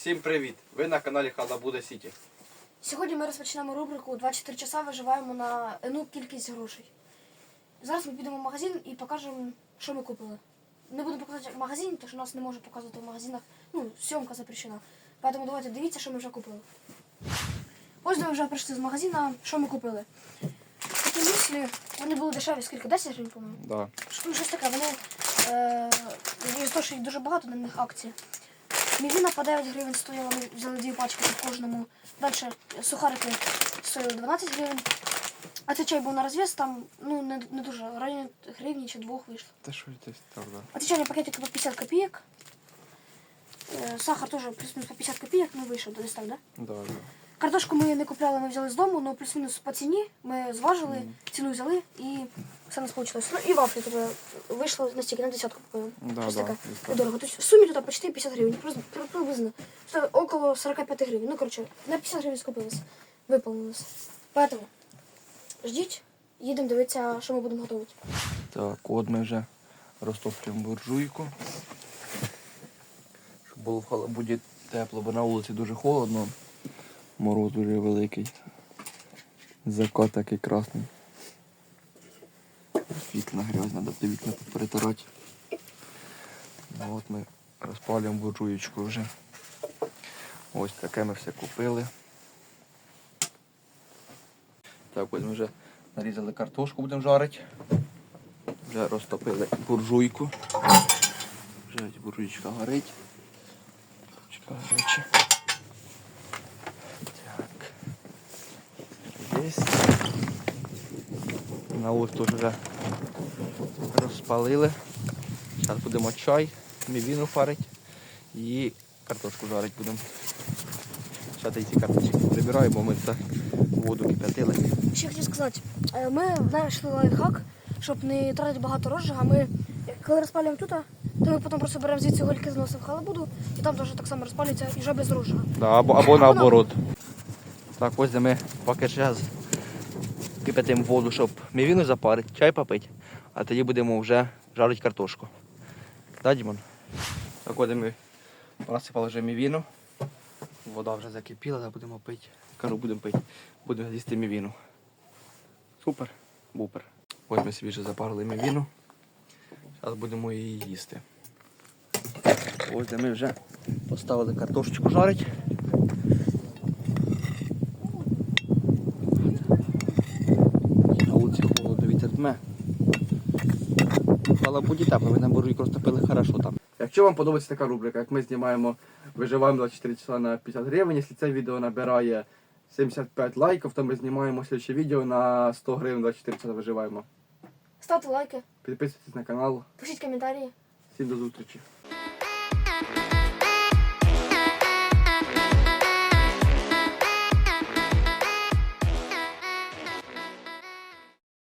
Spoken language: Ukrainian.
Всім привіт! Ви на каналі Халабуда Сіті. Сьогодні ми розпочнемо рубрику 24 часа виживаємо на ну, кількість грошей. Зараз ми підемо в магазин і покажемо, що ми купили. Не буду показувати в магазині, тому що нас не може показувати в магазинах. Ну, зйомка запрещена. Тому давайте дивіться, що ми вже купили. Ось ми вже прийшли з магазина, що ми купили. Такі мислі, вони були дешеві, скільки? 10 гривень, по-моєму. Да. Щось таке, вони е, з того, що їх дуже багато на них акцій. Мівіна по 9 гривень стоїла, ми взяли дві пачки по кожному. Далі сухарики стоїли 12 гривень. А цей чай був на розв'яз, там ну, не, не дуже, в районі гривні чи двох вийшло. Та що це так, да. А ці чайні пакетики по 50 копійок. Е, сахар теж плюс-мінус по 50 копійок, ну вийшов десь так, да? Да, да. Картошку ми не купляли, ми взяли з дому, але плюс-мінус по ціні. Ми зважили, ціну взяли і все у нас вийшло. Ну і вафлі тобі вийшло на стільки, на десятку купили. Да, Щось да, таке десь недорого. Тобто в сумі тут почти 50 гривень, приблизно- при- приблизно. Це около 45 гривень. Ну, коротше, на 50 гривень скупились, виповнилось. Поэтому ждіть, їдемо дивитися, що ми будемо готувати. Так, от ми вже розтоплюємо буржуйку. Щоб було в халабуді тепло, бо на вулиці дуже холодно. Мороз дуже великий. Закат такий красний. Вікна грязні, треба вікна перетирати. Ну, от ми розпалюємо буржуєчку вже. Ось таке ми все купили. Так, ось ми вже нарізали картошку, будемо жарити. Вже розтопили буржуйку. Вже ось буржуйчка горить. Буржуйчка гаряча. Так. Є. На теж вже розпалили. Зараз будемо чай, мівіну фарити і картошку жарити будемо. Зараз ці карточки прибираю, бо ми це воду кипятили. Ще хотів сказати, е, ми знайшли лайфхак, щоб не тратити багато розжига. Ми, коли розпалюємо тут, то ми потім просто беремо звідси гольки зносимо в халабуду, і там теж так само розпалюється і вже без розжига. Да, або, або наоборот. Так, ось де ми поки зараз кипятимо воду, щоб мівіну запарити, чай попити, а тоді будемо вже жарити картошку. Да, Дімон? Так, де ми насипали вже мівіну. Вода вже закипіла, зараз будемо пити. Кажу, будемо пити. Будемо їсти мівіну. Супер, бупер. Ось ми собі вже запарили мівіну. Зараз будемо її їсти. Ось ми вже поставили картошечку жарить. На вулиці дме. Але буде тепло, ви на буржуйку розтопили хорошо там. Якщо вам подобається така рубрика, як ми знімаємо, виживаємо 24 часа на 50 гривень, якщо це відео набирає 75 лайків, то ми знімаємо слідче відео на 100 гривень 24 часа виживаємо. Ставте лайки, Підписуйтесь на канал. пишіть коментарі. Всім до зустрічі.